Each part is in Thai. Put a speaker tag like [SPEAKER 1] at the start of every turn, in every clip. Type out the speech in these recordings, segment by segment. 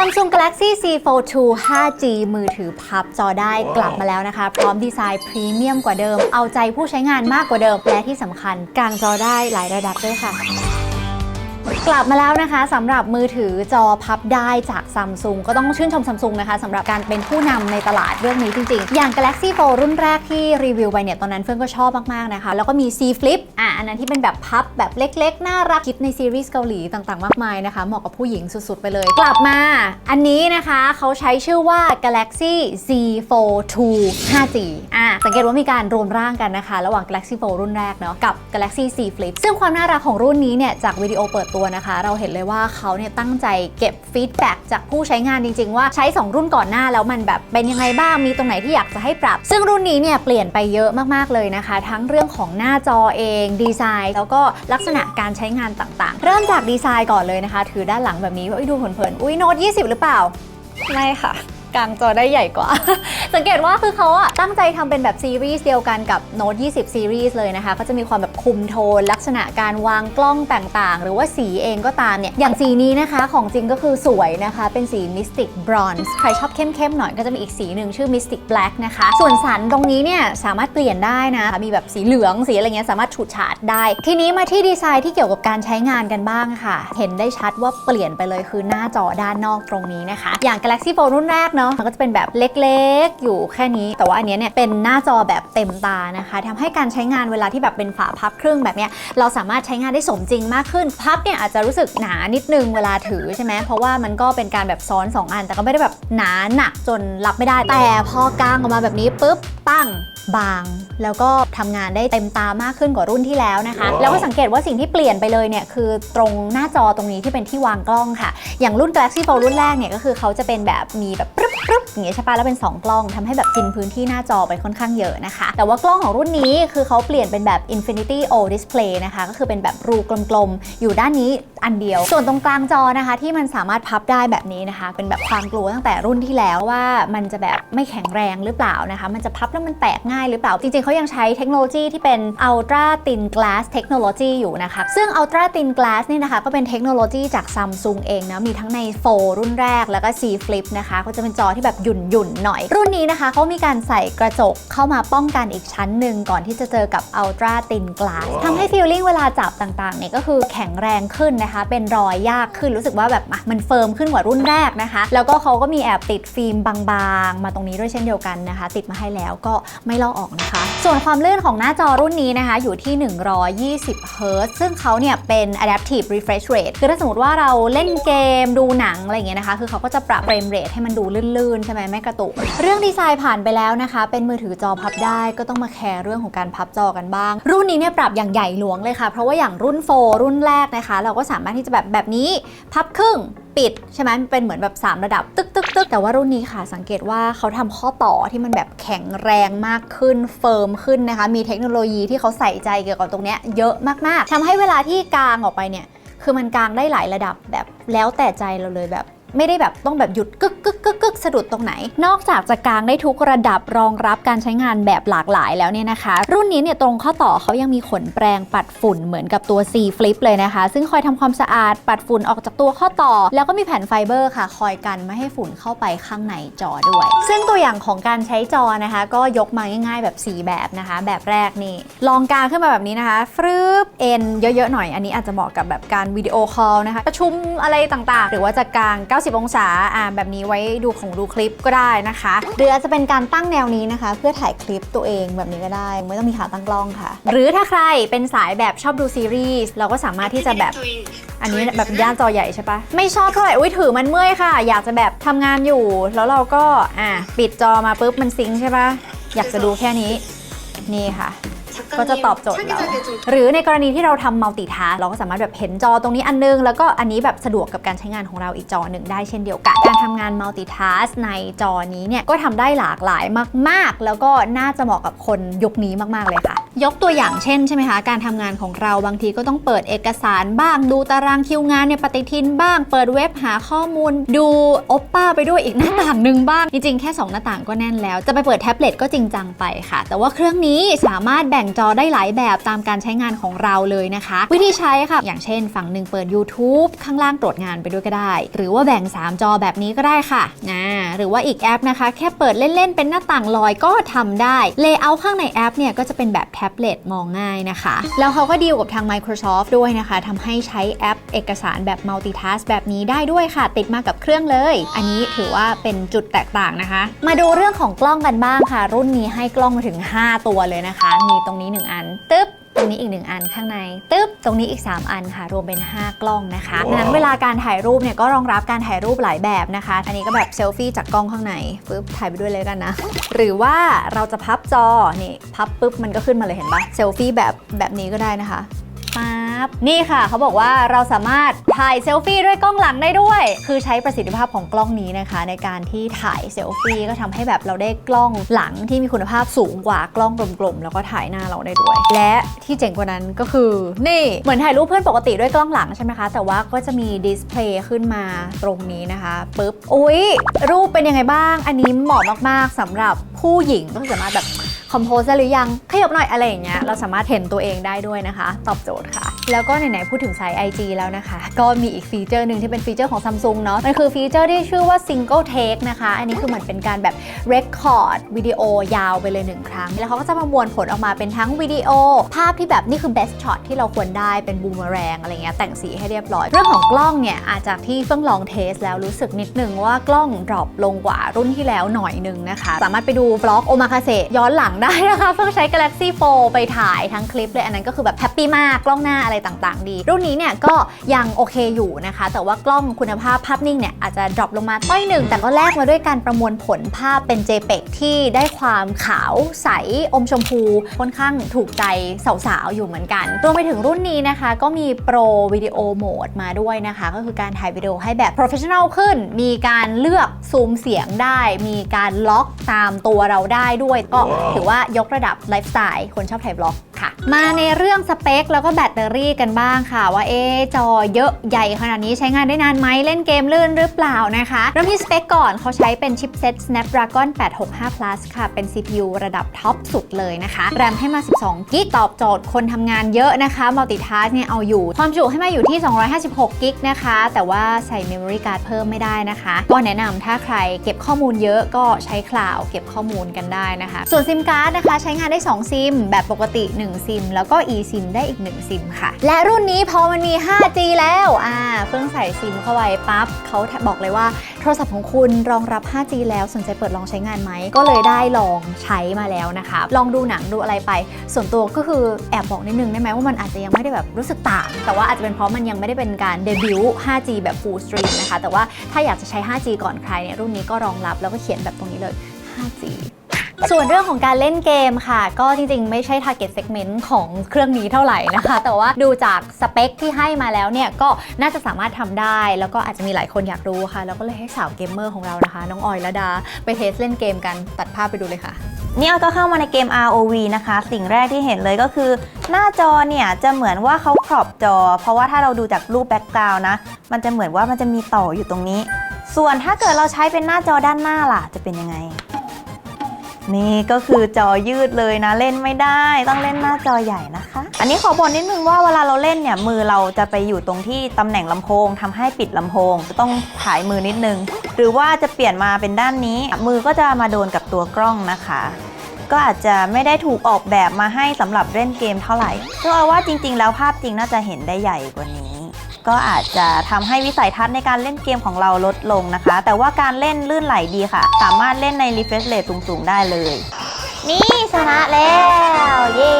[SPEAKER 1] Samsung Galaxy C Fold 2 5G มือถือพับจอได้กลับมาแล้วนะคะ พร้อมดีไซน์พรีเมียมกว่าเดิม เอาใจผู้ใช้งานมากกว่าเดิม และที่สำคัญกางจอได้หลายระดับด้วยค่ะ กลับมาแล้วนะคะสำหรับมือถือจอพับได้จากซัมซุงก็ต้องชื่นชมซัมซุงนะคะสำหรับการเป็นผู้นำในตลาดเรื่องนี้จริงๆ อย่าง Galaxy Fold รุ่นแรกที่รีวิวไปเนี่ยตอนนั้นเฟื่องก็ชอบมากๆนะคะ แล้วก็มี C Flip อะอันนั้นที่เป็นแบบพับแบบเล็กๆ น่ารักคิดในซีรีส์เกาหลีต่างๆ มากมายนะคะเหมาะกับผู้หญิงสุดๆ ไปเลย กลับมา อันนี้นะคะเขาใช้ชื่อว่า Galaxy Z Fold 2 5G อะสังเกตว่ามีการรวมร่างกันนะคะ ระหว่าง Galaxy Fold รุ่นแรกเนาะกับ Galaxy Z Flip ซึ่งความน่ารักของรุ่นนี้เนี่ยจากวิดีโอเปิดตัวนะคะ เราเห็นเลยว่าเขาเนี่ยตั้งใจเก็บฟีดแบ็กจากผู้ใช้งานจริง ๆ ว่าใช้ 2 รุ่นก่อนหน้าแล้วมันแบบเป็นยังไงบ้างมีตรงไหนที่อยากจะให้ปรับ ซึ่งรุ่นนี้เนี่ยเปลี่ยนไปเยอะมากๆเลยนะคะ ทั้งเรื่องของหน้าจอเองดีไซน์ แล้วก็ลักษณะการใช้งานต่างๆ เริ่มจากดีไซน์ก่อนเลยนะคะ ถือด้านหลังแบบนี้ว่าอุ๊ยดูเผินๆอุ้ยโน้ต20 หรือเปล่าไม่ค่ะ ลางจอได้ใหญ่กว่า สังเกตว่าคือเขาอะตั้งใจทำเป็นแบบซีรีส์เดียวกันกับ Note 20 ซีรีส์เลยนะคะก็จะมีความแบบคุมโทน ลักษณะการวางกล้องต่างๆ หรือว่าสีเองก็ตามเนี่ย อย่างสีนี้นะคะของจริงก็คือสวยนะคะ เป็นสี Mystic Bronze ใครชอบเข้มๆหน่อยก็จะมีอีกสีหนึ่งชื่อ Mystic Black นะคะ ส่วนสันตรงนี้เนี่ยสามารถเปลี่ยนได้นะ มีแบบสีเหลืองสีอะไรเงี้ยสามารถฉูดฉาดได้ ทีนี้มาที่ดีไซน์ที่เกี่ยวกับการใช้งานกันบ้างค่ะ เห็นได้ชัดว่าเปลี่ยนไปเลยคือหน้าจอด้านนอกตรงนี้นะคะ อย่าง Galaxy Fold รุ่นแรกเนาะมันก็จะเป็นแบบเล็กๆ อยู่แค่นี้ แต่ว่าอันนี้เนี่ยเป็นหน้าจอแบบเต็มตานะคะทำให้การใช้งานเวลาที่แบบเป็นฝาพับครึ่งแบบเนี้ยเราสามารถใช้งานได้สมจริงมากขึ้นพับเนี่ยอาจจะรู้สึกหนานิดนึงเวลาถือใช่ไหมเพราะว่ามันก็เป็นการแบบซ้อน 2 อัน แต่ก็ไม่ได้แบบหนาหนักจนรับไม่ได้แต่พอกางออกมาแบบนี้ปุ๊บปั้ง บาง แล้วก็ทำงานได้เต็มตามากขึ้นกว่ารุ่นที่แล้วนะคะแล้วก็สังเกตว่าสิ่งที่เปลี่ยนไปเลยเนี่ยคือตรงหน้าจอตรงนี้ที่เป็นที่วางกล้องค่ะ อย่างรุ่น Galaxy Fold รุ่นแรกเนี่ยก็คือเขาจะเป็นแบบมีแบบปึ๊บปึ๊บอย่างเงี้ยใช่ปะแล้วเป็น 2 กล้องทำให้แบบกินพื้นที่หน้าจอไปค่อนข้างเยอะนะคะ แต่ว่ากล้องของรุ่นนี้คือเขาเปลี่ยนเป็นแบบ Infinity O Display นะคะก็คือเป็นแบบรูกลมๆอยู่ด้านนี้อันเดียว ส่วนตรงกลางจอนะคะ ที่มันสามารถพับได้แบบนี้นะคะ เป็นแบบความกลัวตั้งแต่รุ่นที่แล้วว่ามันจะแบบไม่แข็งแรงหรือเปล่านะคะ มันจะพับแล้วมันแตกง่ายหรือเปล่า จริงๆเขายังใช้เทคโนโลยีที่เป็น Ultra Thin Glass Technology อยู่นะคะ ซึ่ง Ultra Thin Glass นี่นะคะ ก็เป็นเทคโนโลยีจาก Samsung เองนะ มีทั้งใน4รุ่นแรกแล้วก็ C Flip นะคะก็จะเป็นจอที่แบบหยุ่นๆหน่อย รุ่นนี้นะคะเขามีการใส่กระจกเข้ามาป้องกันอีกชั้นหนึ่งก่อนที่จะเจอกับ Ultra Thin Glass ทำให้ feeling เวลาจับต่างๆเนี่ยก็คือแข็งแรงขึ้นนะคะ เป็นรอยยากขึ้นรู้สึกว่าแบบอะมันเฟิร์มขึ้นกว่ารุ่นแรกนะคะ แล้วก็เขาก็มีแอบติดฟิล์มบางๆ มาตรงนี้ด้วยเช่นเดียวกันนะคะ ติดมาให้แล้วก็ไม่ลอกออกนะคะ ส่วนความลื่นของหน้าจอรุ่นนี้นะคะ อยู่ที่ 120เฮิรตซ์ซึ่งเขาเนี่ยเป็น adaptive refresh rate คือถ้าสมมติว่าเราเล่นเกมดูหนังอะไรอย่างเงี้ยนะคะ คือเขาก็จะปรับเฟรมเรทให้มันดูลื่นๆ ใช่ไหมไม่กระตุก เรื่องดีไซน์ผ่านไปแล้วนะคะ เป็นมือถือจอพับได้ก็ต้องมาแคร์เรื่องของการพับจอกันบ้าง รุ่นนี้เนี่ยปรับอย่างใหญ่หลวงเลยค่ะ เพราะว่าอย่างรุ่น4รุ่นแรกนะคะ เราก็สามารถที่จะแบบแบบนี้พับครึ่ง ปิดใช่ไหมมันเป็นเหมือนแบบ 3 ระดับตึกตึกตึกแต่ว่ารุ่นนี้ค่ะ สังเกตว่าเขาทำข้อต่อที่มันแบบแข็งแรงมากขึ้นเฟิร์มขึ้นนะคะ มีเทคโนโลยีที่เขาใส่ใจเกี่ยวกับตรงนี้เยอะมากๆทำให้เวลาที่กางออกไปเนี่ยคือมันกางได้หลายระดับแบบแล้วแต่ใจเราเลยแบบ ไม่ได้แบบต้องแบบหยุดกึกกึกกึกกึกสะดุดตรงไหน นอกจากจะกางได้ทุกระดับรองรับการใช้งานแบบหลากหลายแล้วเนี่ยนะคะ รุ่นนี้เนี่ยตรงข้อต่อเขายังมีขนแปรงปัดฝุ่นเหมือนกับตัว C Flip เลยนะคะ ซึ่งคอยทำความสะอาดปัดฝุ่นออกจากตัวข้อต่อ แล้วก็มีแผ่นไฟเบอร์ค่ะ คอยกันไม่ให้ฝุ่นเข้าไปข้างในจอด้วย ซึ่งตัวอย่างของการใช้จอนะคะ ก็ยกมาง่ายๆแบบ 4 แบบนะคะ แบบแรกนี่ลองกางขึ้นมาแบบนี้นะคะฟรึบเอ็นเยอะๆหน่อยอันนี้อาจจะเหมาะกับแบบการวิดีโอคอลนะคะประชุมอะไรต่างๆ หรือว่าจะกาง90 องศาอ่าแบบนี้ไว้ดูของดูคลิปก็ได้นะคะ หรืออาจจะเป็นการตั้งแนวนี้นะคะ เพื่อถ่ายคลิปตัวเองแบบนี้ก็ได้ ไม่ต้องมีขาตั้งกล้องค่ะ หรือถ้าใครเป็นสายแบบชอบดูซีรีส์เราก็สามารถที่จะแบบอันนี้แบบย่านจอใหญ่ใช่ปะไม่ชอบเท่าไหร่อุ้ยถือมันเมื่อยค่ะ อยากจะแบบทำงานอยู่ แล้วเราก็อะปิดจอมาปุ๊บมันซิงใช่ปะอยากจะดูแค่นี้นี่ค่ะ ก็จะตอบโจทย์เราหรือในกรณีที่เราทำมัลติทัสเราก็สามารถแบบเห็นจอตรงนี้อันนึง แล้วก็อันนี้แบบสะดวกกับการใช้งานของเราอีกจอหนึ่งได้เช่นเดียวกัน การทำงานมัลติทัสในจอนี้เนี่ยก็ทำได้หลากหลายมาก ๆ แล้วก็น่าจะเหมาะกับคนยุคนี้มาก ๆ เลยค่ะ ยกตัวอย่างเช่นใช่ไหมคะการทำงานของเราบางทีก็ต้องเปิดเอกสารบ้าง ดูตารางคิวงานในปฏิทินบ้าง เปิดเว็บหาข้อมูล ดูโอปป้าไปด้วยอีกหน้าต่างหนึ่งบ้าง จริงๆ แค่ 2 หน้าต่างก็แน่นแล้ว จะไปเปิดแท็บเล็ตก็จริงจังไปค่ะ แต่ว่าเครื่องนี้สามารถแบ่งจอได้หลายแบบตามการใช้งานของเราเลยนะคะ วิธีใช้ค่ะอย่างเช่น ฝั่งหนึ่งเปิด YouTube ข้างล่างตรวจงานไปด้วยก็ได้ หรือว่าแบ่ง 3 จอแบบนี้ก็ได้ค่ะนะหรือว่าอีกแอปนะคะ แค่เปิดเล่นๆเป็นหน้าต่างลอยก็ทำได้เลเยอร์ข้างในแอปเนี่ยก็จะเป็นแบบแท็บเล็ตมองง่ายนะคะ แล้วเขาก็ดีลกับทาง Microsoft ด้วยนะคะทำให้ใช้แอปเอกสารแบบ multitask แบบนี้ได้ด้วยค่ะ ติดมากับเครื่องเลย อันนี้ถือว่าเป็นจุดแตกต่างนะคะ มาดูเรื่องของกล้องกันบ้างค่ะ รุ่นนี้ให้กล้องมาถึง 5 ตัวเลยนะคะ มีตรงนี้ 1 อันตึ๊บ ตรงนี้อีก 1 อันข้างในตึ๊บตรงนี้อีก 3 อันค่ะ รวมเป็น 5 กล้องนะคะดังนั้นเวลาการถ่ายรูปเนี่ยก็รองรับการถ่ายรูปหลายแบบนะคะ อันนี้ก็แบบเซลฟี่จากกล้องข้างในปึ๊บถ่ายไปด้วยเลยกันนะ หรือว่าเราจะพับจอนี่พับปุ๊บมันก็ขึ้นมาเลยเห็นปะเซลฟี่แบบแบบนี้ก็ได้นะคะปั๊บ นี่ค่ะ เขาบอกว่าเราสามารถถ่ายเซลฟี่ด้วยกล้องหลังได้ด้วย คือใช้ประสิทธิภาพของกล้องนี้นะคะ ในการที่ถ่ายเซลฟี่ก็ทำให้แบบเราได้กล้องหลังที่มีคุณภาพสูงกว่ากล้องกลมๆแล้วก็ถ่ายหน้าเราได้ด้วย และที่เจ๋งกว่านั้นก็คือ นี่เหมือนถ่ายรูปเพื่อนปกติด้วยกล้องหลังใช่ไหมคะ แต่ว่าก็จะมีดิสเพลย์ขึ้นมาตรงนี้นะคะปุ๊บอุ้ยรูปเป็นยังไงบ้าง อันนี้เหมาะมากๆสำหรับผู้หญิงก็สามารถแบบ คอมโพสได้หรือยังขยับหน่อยอะไรอย่างเงี้ยเราสามารถเห็นตัวเองได้ด้วยนะคะ ตอบโจทย์ค่ะ แล้วก็ไหนๆพูดถึงสาย IG แล้วนะคะ ก็มีอีกฟีเจอร์หนึ่งที่เป็นฟีเจอร์ของ Samsung เนาะมันคือฟีเจอร์ที่ชื่อว่า Single Take นะคะ อันนี้คือเหมือนเป็นการแบบ Record วิดีโอยาวไปเลยหนึ่งครั้ง แล้วเขาก็จะมามวลผลออกมาเป็นทั้งวิดีโอ ภาพที่แบบนี่คือ best shot ที่เราควรได้เป็นบูมเมอแรงอะไรเงี้ยแต่งสีให้เรียบร้อย เรื่องของกล้องเนี่ยอาจจากที่เพิ่งลองเทสแล้วรู้สึกนิดนึงว่ากล้องดรอปลงกว่ารุ่นที่แล้วหน่อยนึงนะคะ สามารถไปดูบล็อกโอมาคาเซย้อนหลังได้นะคะเพิ่งใช้ Galaxy 4ไปถ่ายทั้งคลิปเลย อันนั้นก็คือแบบแฮปปี้มากกล้องหน้าอะไรต่างๆ ดี รุ่นนี้เนี่ยก็ยังโอเคอยู่นะคะ แต่ว่ากล้องคุณภาพภาพนิ่งเนี่ยอาจจะดรอปลงมาต้อยหนึ่ง แต่ก็แลกมาด้วยการประมวลผลภาพเป็น JPEG ที่ได้ความขาวใสอมชมพูค่อนข้างถูกใจสาวๆอยู่เหมือนกันรวมไปถึงรุ่นนี้นะคะ ก็มีโปรวิดีโอโหมดมาด้วยนะคะ ก็คือการถ่ายวิดีโอให้แบบ professional ขึ้น มีการเลือกซูมเสียงได้ มีการล็อกตามตัวเราได้ด้วยก็ถือว่าว่ายกระดับไลฟ์สไตล์คนชอบถ่ายบล็อก มาในเรื่องสเปคแล้วก็แบตเตอรี่กันบ้างค่ะ ว่าเอ๊จอเยอะใหญ่ขนาดนี้ใช้งานได้นานไหมเล่นเกมลื่นหรือเปล่านะคะเริ่มที่สเปคก่อนเขาใช้เป็นชิปเซ็ต Snapdragon 865 plus ค่ะ เป็น CPU ระดับท็อปสุดเลยนะคะแรมให้มา 12 กิกตอบโจทย์คนทำงานเยอะนะคะ Multitask เนี่ยเอาอยู่ ความจุให้มาอยู่ที่ 256 กิกนะคะ แต่ว่าใส่ Memory Card เพิ่มไม่ได้นะคะ ก็แนะนำถ้าใครเก็บข้อมูลเยอะก็ใช้คลาวเก็บข้อมูลกันได้นะคะ ส่วนซิมการ์ดนะคะ ใช้งานได้ 2 ซิม แบบปกติ 1 ซิมแล้วก็ eSIM ได้อีก 1 ซิมค่ะ และรุ่นนี้พอมันมี 5G แล้วอ่าเพิ่งใส่ซิมเข้าไปปั๊บเขาบอกเลยว่าโทรศัพท์ของคุณรองรับ 5G แล้วสนใจเปิดลองใช้งานไหม ก็เลยได้ลองใช้มาแล้วนะคะ ลองดูหนังดูอะไรไป ส่วนตัวก็คือแอบบอกนิดนึงได้ไหมว่ามันอาจจะยังไม่ได้แบบรู้สึกต่าง แต่ว่าอาจจะเป็นเพราะมันยังไม่ได้เป็นการเดบิวต์ 5G แบบ full stream นะคะ แต่ว่าถ้าอยากจะใช้ 5G ก่อนใครเนี่ยรุ่นนี้ก็รองรับแล้วก็เขียนแบบตรงนี้เลย 5G ส่วนเรื่องของการเล่นเกมค่ะ ก็จริงๆ ไม่ใช่ target segment ของเครื่องนี้เท่าไหร่นะคะ แต่ว่าดูจากสเปคที่ให้มาแล้วเนี่ยก็น่าจะสามารถทำได้ แล้วก็อาจจะมีหลายคนอยากรู้ค่ะ แล้วก็เลยให้สาวเกมเมอร์ของเรานะคะ น้องออยและดา ไปเทสเล่นเกมกันตัดภาพไปดูเลยค่ะ
[SPEAKER 2] นี่ก็เข้ามาในเกม ROV นะคะ สิ่งแรกที่เห็นเลยก็คือ หน้าจอเนี่ยจะเหมือนว่าเขาครอบจอ เพราะว่าถ้าเราดูจากรูปแบ็กกราวน์นะ มันจะเหมือนว่ามันจะมีต่ออยู่ตรงนี้ ส่วนถ้าเกิดเราใช้เป็นหน้าจอด้านหน้าล่ะจะเป็นยังไง นี่ก็คือจอยืดเลยนะเล่นไม่ได้ ต้องเล่นหน้าจอใหญ่นะคะ อันนี้ขอบอกนิดนึงว่าเวลาเราเล่นเนี่ยมือเราจะไปอยู่ตรงที่ตำแหน่งลำโพงทำให้ปิดลำโพงต้องถ่ายมือนิดนึง หรือว่าจะเปลี่ยนมาเป็นด้านนี้ มือก็จะมาโดนกับตัวกล้องนะคะ ก็อาจจะไม่ได้ถูกออกแบบมาให้สำหรับเล่นเกมเท่าไหร่เพราะว่าจริง ๆ แล้วภาพจริงน่าจะเห็นได้ใหญ่กว่านี้ ก็อาจจะทำให้วิสัยทัศน์ในการเล่นเกมของเราลดลงนะคะ แต่ว่าการเล่นลื่นไหลดีค่ะ สามารถเล่นใน refresh rate สูงๆ ได้เลย นี่ชนะแล้ว เย้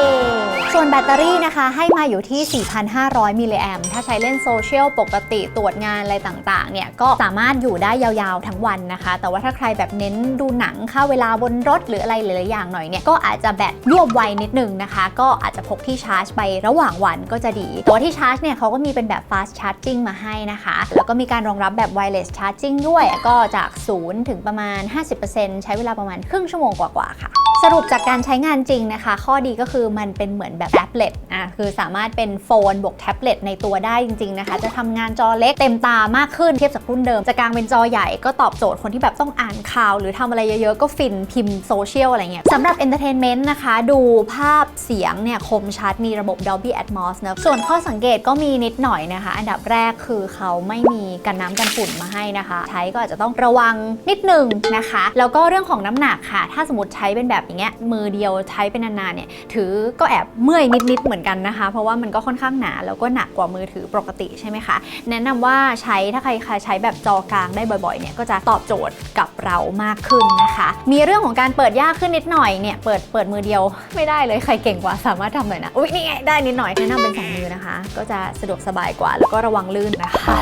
[SPEAKER 1] ส่วนแบตเตอรี่นะคะ ให้มาอยู่ที่ 4,500 มิลลิแอมถ้าใช้เล่นโซเชียลปกติตรวจงานอะไรต่างๆ เนี่ย ก็สามารถอยู่ได้ยาวๆ ทั้งวันนะคะ แต่ว่าถ้าใครแบบเน้นดูหนังค่าเวลาบนรถหรืออะไรหลายๆอย่างหน่อยเนี่ย ก็อาจจะแบตยวบไวนิดนึงนะคะ ก็อาจจะพกที่ชาร์จไประหว่างวันก็จะดี ตัวที่ชาร์จเนี่ยเขาก็มีเป็นแบบ fast charging มาให้นะคะ แล้วก็มีการรองรับแบบ wireless charging ด้วย ก็จาก 0 ถึงประมาณ 50%ใช้เวลาประมาณครึ่งชั่วโมงกว่าๆ ค่ะ สรุปจากการใช้งานจริงนะคะ ข้อดีก็คือมันเป็นเหมือนแบบแท็บเล็ตอะคือสามารถเป็นโฟนบวกแท็บเล็ตในตัวได้จริงๆนะคะ จะทำงานจอเล็กเต็มตามากขึ้นเทียบจากรุ่นเดิม จะกลางเป็นจอใหญ่ก็ตอบโจทย์คนที่แบบต้องอ่านข่าว หรือทำอะไรเยอะๆ ก็ฟินพิมพ์โซเชียลอะไรเงี้ยสำหรับ Entertainment นต์นะคะ ดูภาพเสียงเนี่ยคมชัดมีระบบ Dolby Atmos นะส่วนข้อสังเกตก็มีนิดหน่อยนะคะ อันดับแรกคือเขาไม่มีกันน้ำกันฝุ่นมาให้นะคะ ใช้ก็อาจจะต้องระวังนิดหนึงนะคะ แล้วก็เรื่องของน้ำหนักค่ะ ถ้าสมมติใช้เป็นแบบอย่างเงี้ยมือเดียวใช้เป็นนานๆเนี่ยถือก็แอบเมื่อยนิดๆเหมือนกันนะคะ เพราะว่ามันก็ค่อนข้างหนาแล้วก็หนักกว่ามือถือปกติใช่ไหมคะ แนะนำว่าใช้ถ้าใครใช้แบบจอกลางได้บ่อยๆเนี่ยก็จะตอบโจทย์กับเรามากขึ้นนะคะ มีเรื่องของการเปิดยากขึ้นนิดหน่อยเนี่ยเปิดเปิดมือเดียวไม่ได้เลยใครเก่งกว่าสามารถทำเลยนะอุ๊ยนี่ไงได้นิดหน่อยแนะนำเป็นสองมือนะคะ ก็จะสะดวกสบายกว่า แล้วก็ระวังลื่นนะคะ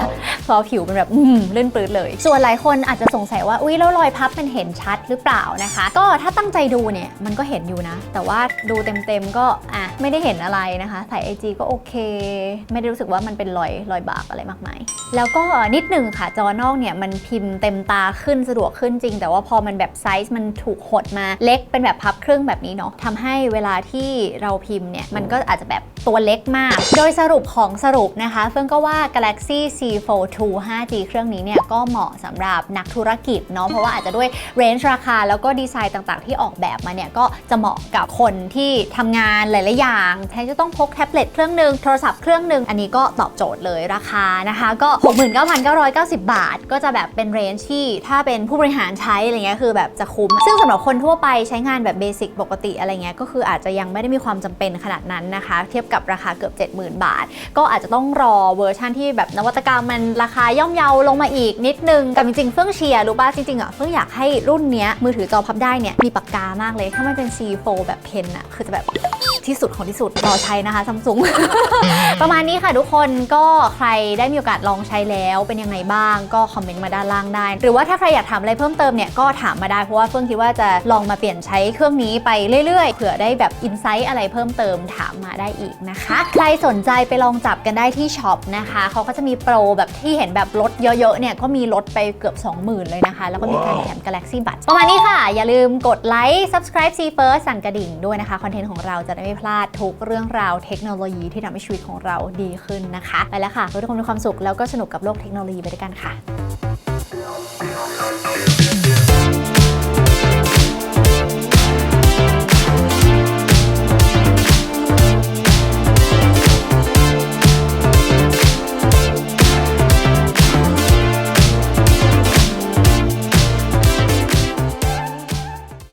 [SPEAKER 1] เพราะผิวเป็นแบบอืมลื่นปื้ดเลย ส่วนหลายคนอาจจะสงสัยว่าอุ๊ยแล้วรอยพับมันเห็นชัดหรือเปล่านะคะ ก็ถ้าตั้งใจดูเนี่ยมันก็เห็นอยู่นะ แต่ว่าดูเต็มๆก็อะไม่ได้เห็นอะไรนะคะถ่ายไอจีก็โอเค ไม่ได้รู้สึกว่ามันเป็นรอยรอยบากอะไรมากมาย แล้วก็นิดหนึ่งค่ะจอนอกเนี่ยมันพิมพ์เต็มตาขึ้นสะดวกขึ้นจริง แต่ว่าพอมันแบบไซส์มันถูกหดมาเล็กเป็นแบบพับครึ่งแบบนี้เนาะทำให้เวลาที่เราพิมพ์เนี่ยมันก็อาจจะแบบตัวเล็กมาก โดยสรุปของสรุปนะคะเฟื่องก็ว่า Galaxy C42 5G เครื่องนี้เนี่ยก็เหมาะสำหรับนักธุรกิจเนาะเพราะว่าอาจจะด้วยเรนจ์ราคาแล้วก็ดีไซน์ต่างๆ ที่ออกแบบมาเนี่ยก็จะเหมาะกับคนที่ทำงานหลาย ๆ อย่างแทนจะต้องพกแท็บเล็ตเครื่องหนึ่งโทรศัพท์เครื่องหนึ่งอันนี้ก็ตอบโจทย์เลยราคานะคะก็ 69,990 บาท ก็จะแบบเป็นเรนจ์ที่ถ้าเป็นผู้บริหารใช้อะไรเงี้ยคือแบบจะคุ้ม ซึ่งสำหรับคนทั่วไปใช้งานแบบเบสิกปกติอะไรเงี้ยก็คืออาจจะยังไม่ได้มีความจำเป็นขนาดนั้นนะคะ เทียบกับราคาเกือบ 70,000 บาท ก็อาจจะต้องรอเวอร์ชันที่แบบนวัตกรรมมันราคาย่อมเยาลงมาอีกนิดนึงแต่จริงๆเฟื่องเชียร์รู้ป่ะจริงๆอะเฟื่องอยากให้รุ่นเนี้ยมือถือจอพับได้เนี่ยมีปากกามากเลย ถ้ามันเป็น C4 แบบเพนอะคือจะแบบที่สุดของที่สุดรอใช้นะคะซัมซุง ประมาณนี้ค่ะทุกคนก็ใครได้มีโอกาสลองใช้แล้วเป็นยังไงบ้างก็คอมเมนต์มาด้านล่างได้ หรือว่าถ้าใครอยากถามอะไรเพิ่มเติมเนี่ยก็ถามมาได้เพราะว่าเฟื่องคิดว่าจะลองมาเปลี่ยนใช้เครื่องนี้ไปเรื่อยๆเผื่อได้แบบอินไซต์อะไรเพิ่มเติมถามมาได้อีกนะคะ ใครสนใจไปลองจับกันได้ที่ช็อปนะคะเขาก็จะมีโปรแบบที่เห็นแบบลดเยอะๆเนี่ยก็มีลดไปเกือบ 20,000 เลยนะคะ แล้วก็มีการแถม Galaxy Buds ประมาณนี้ค่ะ อย่าลืมกดไลค์ subscribe C First สั่นกระดิ่งด้วยนะคะ คอนเทนต์ของเราจะได้ไม่พลาดทุกเรื่องราวเทคโนโลยีที่ทำให้ชีวิตของเราดีขึ้นนะคะ ไปแล้วค่ะทุกคนมีความสุขแล้วก็สนุกกับโลกเทคโนโลยีไปด้วยกันค่ะ